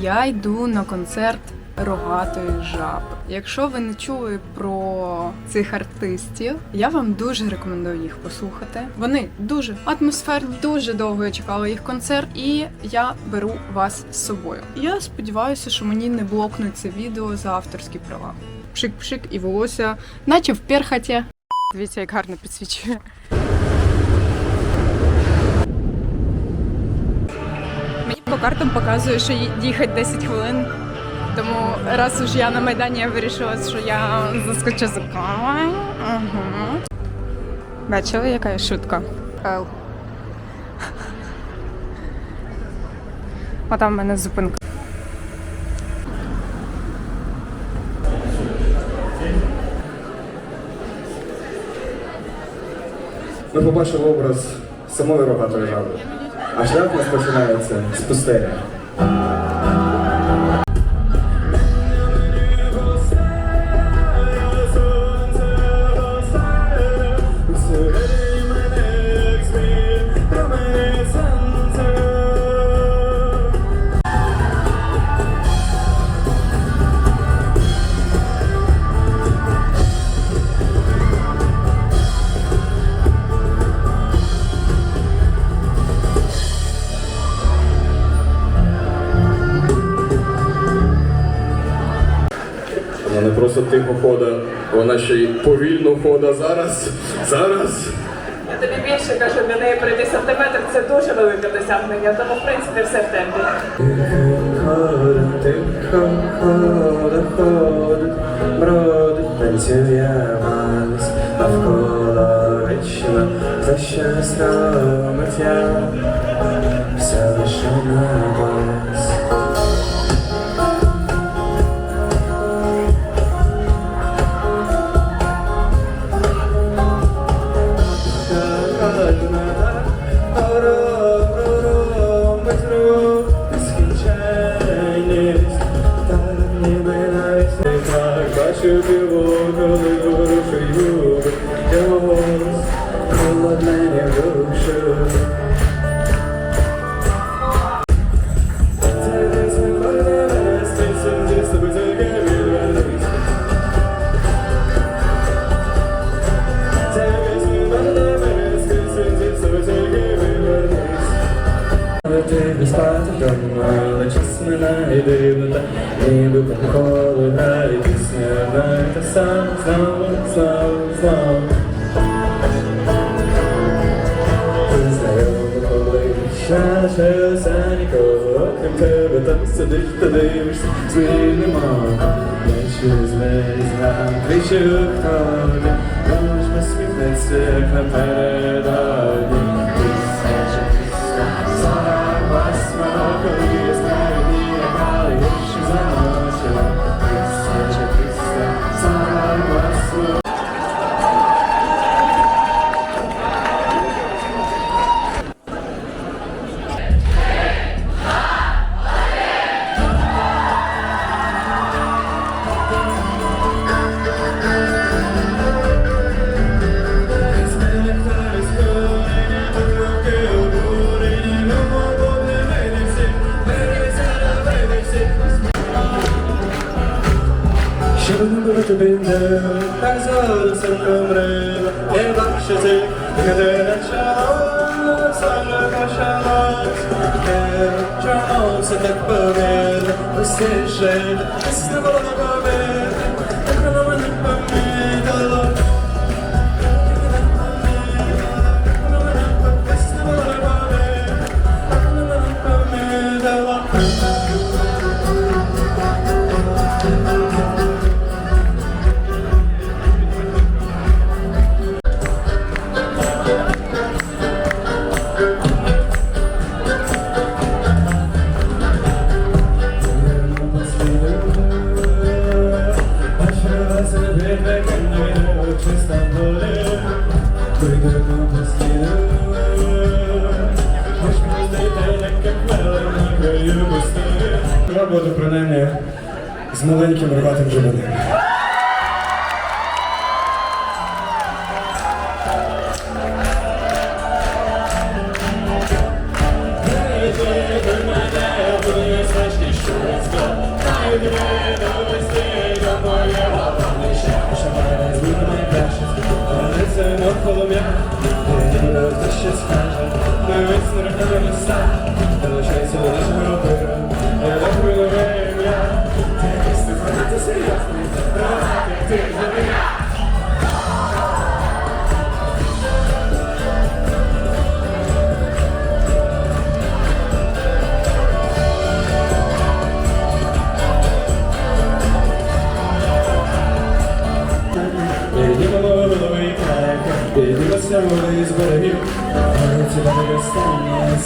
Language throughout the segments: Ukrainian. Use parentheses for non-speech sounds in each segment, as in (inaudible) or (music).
Я йду на концерт рогатої жаби. Якщо ви не чули про цих артистів, я вам дуже рекомендую їх послухати. Вони дуже атмосферні, дуже довго я чекала їх концерт, і я беру вас з собою. Я сподіваюся, що мені не блокнуть це відео за авторські права. Пшик-пшик і волосся, наче в перхаті. Дивіться, як гарно підсвічує. Мені по картам показує, що їхати 10 хвилин. Тому раз уж я на Майдані я вирішила, що я заскочу за кавою. Угу. Бачили, яка є шутка? Ел. А там в мене зупинка. Ми побачили образ самої рогатої жаби. А шлях у нас починається з пустелі. Вона ще й повільно хода. Зараз, зараз. Я тобі більше кажу, для неї пройти сантиметр це дуже велике досягнення, тому в принципі все в темпі. Навколо вічно за щастям миття, Ти не спати вдома, але час минає дивно, та ніби по колу грає пісня, одна й та сама, знову, знову, знову. Знайомо, коли щастя нікого, окрім тебе, там сидиш та дивишся, слів нема. Щоб не було тобі не так зараз помрела, не бачу ти, де начало, саме почалось, де чогося так повели, усе жити, не було повели, так Роботу принаймні з маленьким рватим животом. się stać, były z których to nie stać, to się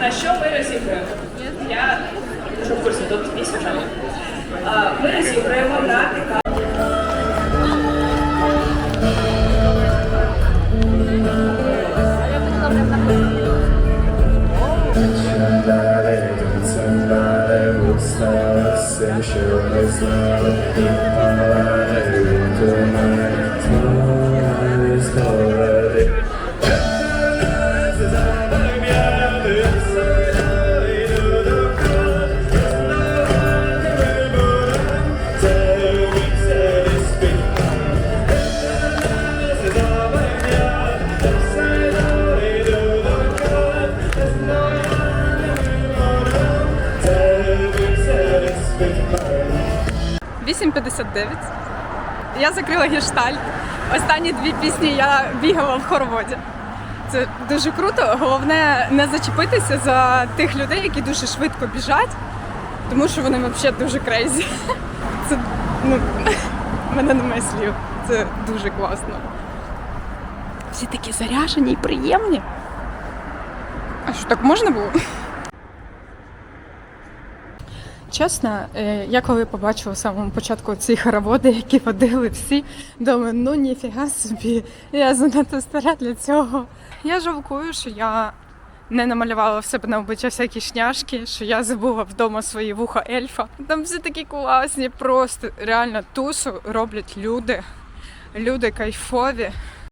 На що ми розіграємо? Я дуже в курсі, тут сюжет. А, Ми розіграємо грати Далі, уста, все, що не 8.59. Я закрила гештальт. Останні дві пісні я бігала в хороводі. Це дуже круто. Головне не зачепитися за тих людей, які дуже швидко біжать, тому що вони взагалі дуже крейзі. Це ну, в (laughs) мене немає слів. Це дуже класно. Всі такі заряжені і приємні. А що так можна було? Чесно, е, я коли побачила в самому початку ці хороводи, які водили всі, думаю, ну ніфіга собі, я занадто стара для цього. Я жалкую, що я не намалювала в себе на обличчя всякі шняшки, що я забула вдома свої вуха ельфа. Там всі такі класні, просто реально тусу роблять люди. Люди кайфові.